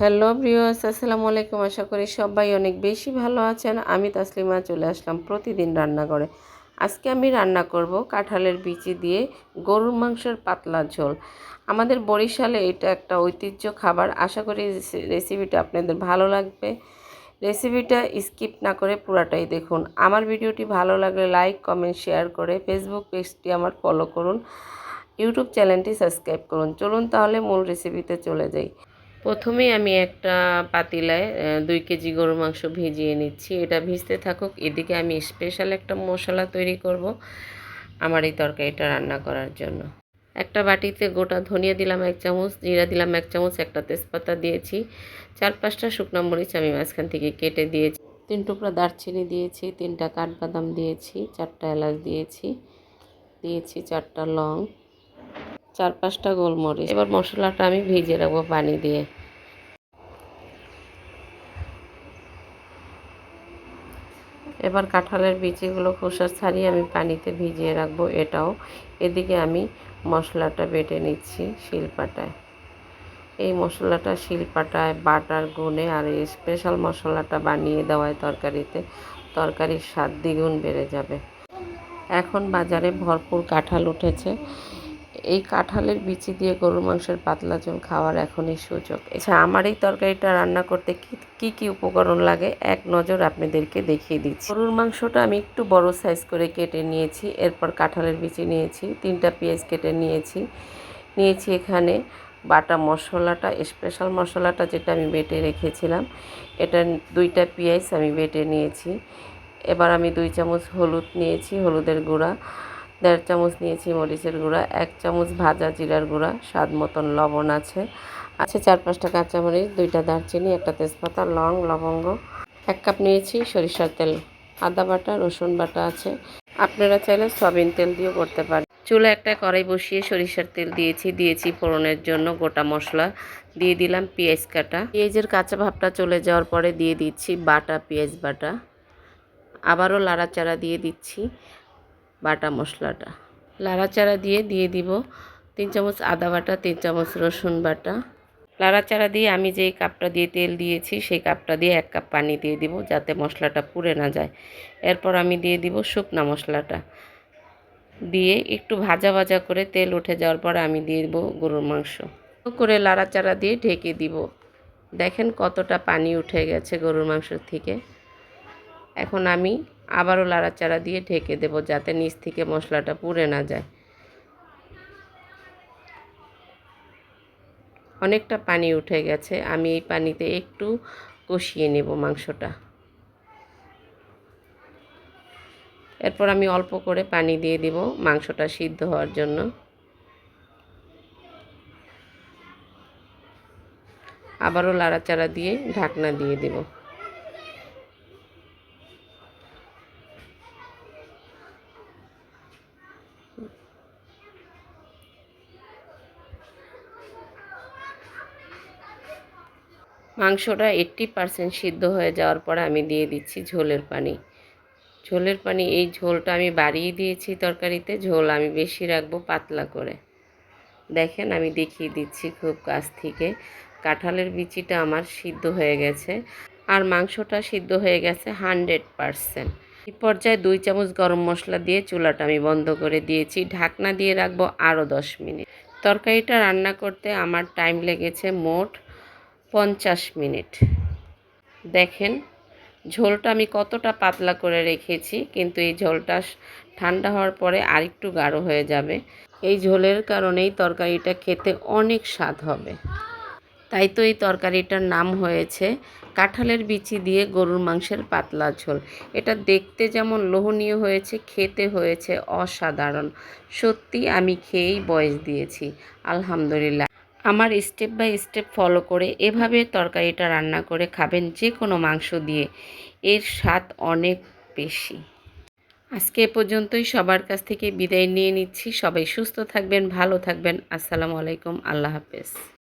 Hello viewers, আসসালামু আলাইকুম। আশা করি সবাই অনেক বেশি ভালো আছেন। আমি তাসলিমা চলে আসলাম প্রতিদিন রান্না করে আজকে আমি রান্না করব কাঁঠালের বিচি দিয়ে গরুর মাংসের পাতলা ঝোল। আমাদের বরিশালে এটা একটা ঐতিহ্য খাবার। আশা করি রেসিপিটা আপনাদের ভালো লাগবে। রেসিপিটা স্কিপ না করে পুরাটাই দেখুন। আমার ভিডিওটি ভালো লাগলে লাইক, কমেন্ট, শেয়ার করে ফেসবুক পেজটি আমার ফলো করুন। ইউটিউব চ্যানেলটি সাবস্ক্রাইব করুন। চলুন তাহলে মূল রেসিপিতে চলে যাই। প্রথমেই আমি একটা পাতিলায় দুই কেজি গরুর মাংস ভিজিয়ে নিচ্ছি। এটা ভিজতে থাকুক। এদিকে আমি স্পেশাল একটা মশলা তৈরি করব আমার এই তরকারিটা রান্না করার জন্য। একটা বাটিতে গোটা ধনিয়া দিলাম এক চামচ, জিরা দিলাম এক চামচ, একটা তেজপাতা দিয়েছি। চার পাঁচটা শুকনো মরিচ আমি মাঝখান থেকে কেটে দিয়েছি। তিন টুকরা দারচিনি দিয়েছি, তিনটা কাঠবাদাম দিয়েছি, চারটা এলাচ দিয়েছি দিয়েছি চারটা লং, চার পাঁচটা গোলমরিচ। এবার মশলাটা আমি ভিজিয়ে রাখব পানি দিয়ে। এবার কাঁঠালের বিচিগুলো খোসা ছাড়িয়ে আমি পানিতে ভিজিয়ে রাখব এটাও। এদিকে আমি মশলাটা বেটে নিচ্ছি শিলপাটায়। এই মশলাটা শিলপাটায়, বাটার, গুনে আর এই স্পেশাল মশলাটা বানিয়ে দেওয়ায় তরকারিতে, তরকারির স্বাদ দ্বিগুণ বেড়ে যাবে। এখন বাজারে ভরপুর কাঁঠাল উঠেছে। এই কাঁঠালের বিচি দিয়ে গরুর মাংসের পাতলা ঝোল খাওয়ার এখনই সুযোগ। আচ্ছা আমার এই তরকারিটা রান্না করতে কি কি উপকরণ লাগে? এক নজর আপনাদেরকে দেখিয়ে দিচ্ছি। গরুর মাংসটা আমি একটু বড় সাইজ করে কেটে নিয়েছি, এরপর কাঁঠালের বিচি নিয়েছি, তিনটা পেঁয়াজ কেটে নিয়েছি। নিয়েছি এখানে বাটা মশলাটা স্পেশাল মশলাটা যেটা আমি বেটে রেখেছিলাম। এটা দুইটা পেঁয়াজ আমি বেটে নিয়েছি। এবার আমি দুই চামচ হলুদ নিয়েছি, হলুদের গুঁড়া। দেড় চামচ নিয়েছি মরিচের গুঁড়া, এক চামচ ভাজা জিরার গুঁড়া, স্বাদ মতন লবণ আছে। আছে চার পাঁচটা কাঁচামরিচ, দুইটা দারচিনি, একটা তেজপাতা, লং, লবঙ্গ। এক কাপ নিয়েছি সরিষার তেল। আদা বাটা, রসুন বাটা আছে। আপনারা চাইলে সয়াবিন তেল দিয়েও করতে পারেন। চুলে একটা কড়াই বসিয়ে সরিষার তেল দিয়েছি। দিয়েছি ফোড়নের জন্য গোটা মশলা। দিয়ে দিলাম পেঁয়াজ কাটা। পেঁয়াজের কাঁচা ভাবটা চলে যাওয়ার পরে দিয়ে দিচ্ছি বাটা, পেঁয়াজ বাটা। আবারও লাড়াচাড়া দিয়ে দিচ্ছি। বাটা মশলাটা। লাড়াচাড়া দিয়ে দিয়ে দিব তিন চামচ আদা বাটা, তিন চামচ রসুন বাটা। লাড়াচাড়া দিয়ে আমি যেই কাপটা দিয়ে তেল দিয়েছি, সেই কাপটা দিয়ে এক কাপ পানি দিয়ে দিব যাতে মশলাটা পুড়ে না যায়। এরপর আমি দিয়ে দিব শুকনা মশলাটা। দিয়ে একটু ভাজা ভাজা করে তেল উঠে যাওয়ার পর আমি দিয়ে দেবো গরুর মাংস। করে লাড়াচাড়া দিয়ে ঢেকে দিব। দেখেন কতটা পানি উঠে গেছে গরুর মাংসের থেকে। এখন আমি আবারও লাড়াচাড়া দিয়ে ঢেকে দেব যাতে নিচ থেকে মশলাটা পুড়ে না যায়। অনেকটা পানি উঠে গেছে, আমি এই পানিতে একটু কষিয়ে নেব মাংসটা। এরপর আমি অল্প করে পানি দিয়ে দিব মাংসটা সিদ্ধ হওয়ার জন্য। আবারও লাড়াচাড়া দিয়ে ঢাকনা দিয়ে দেবো। মাংসটা এইট্টি পারসেন্ট সিদ্ধ হয়ে যাওয়ার পরে আমি দিয়ে দিচ্ছি ঝোলের পানি। ঝোলের পানি, এই ঝোলটা আমি বাড়িয়ে দিয়েছি তরকারিতে, ঝোল আমি বেশি রাখব পাতলা করে। দেখেন আমি দেখিয়ে দিচ্ছি খুব কাছ থেকে। কাঁঠালের বিচিটা আমার সিদ্ধ হয়ে গেছে আর মাংসটা সিদ্ধ হয়ে গেছে হানড্রেড পারসেন্ট এই পর্যায়ে দুই চামচ গরম মশলা দিয়ে চুলাটা আমি বন্ধ করে দিয়েছি। ঢাকনা দিয়ে রাখব আরও দশ মিনিট। তরকারিটা রান্না করতে আমার টাইম লেগেছে মোট পঞ্চাশ মিনিট। দেখেন, ঝোলটা আমি কতটা পাতলা করে রেখেছি, কিন্তু এই ঝোলটা ঠান্ডা হওয়ার পরে আরেকটু গাঢ় হয়ে যাবে। এই ঝোলের কারণেই তরকারিটা খেতে অনেক স্বাদ হবে। তাই তো এই তরকারিটার নাম হয়েছে কাঁঠালের বিচি দিয়ে গরুর মাংসের পাতলা ঝোল। এটা দেখতে যেমন লোহনীয় হয়েছে, খেতে হয়েছে অসাধারণ। সত্যি আমি খেয়েই বয়স দিয়েছি। আলহামদুলিল্লাহ। আমার স্টেপ বাই স্টেপ ফলো করে এভাবে তরকারিটা রান্না করে খাবেন যে কোনো মাংস দিয়ে। এর স্বাদ অনেক বেশি। আজকে এ পর্যন্তই সবার কাছ থেকে বিদায় নিয়ে নিচ্ছি। সবাই সুস্থ থাকবেন, ভালো থাকবেন। আসসালামু আলাইকুম। আল্লাহ হাফেজ।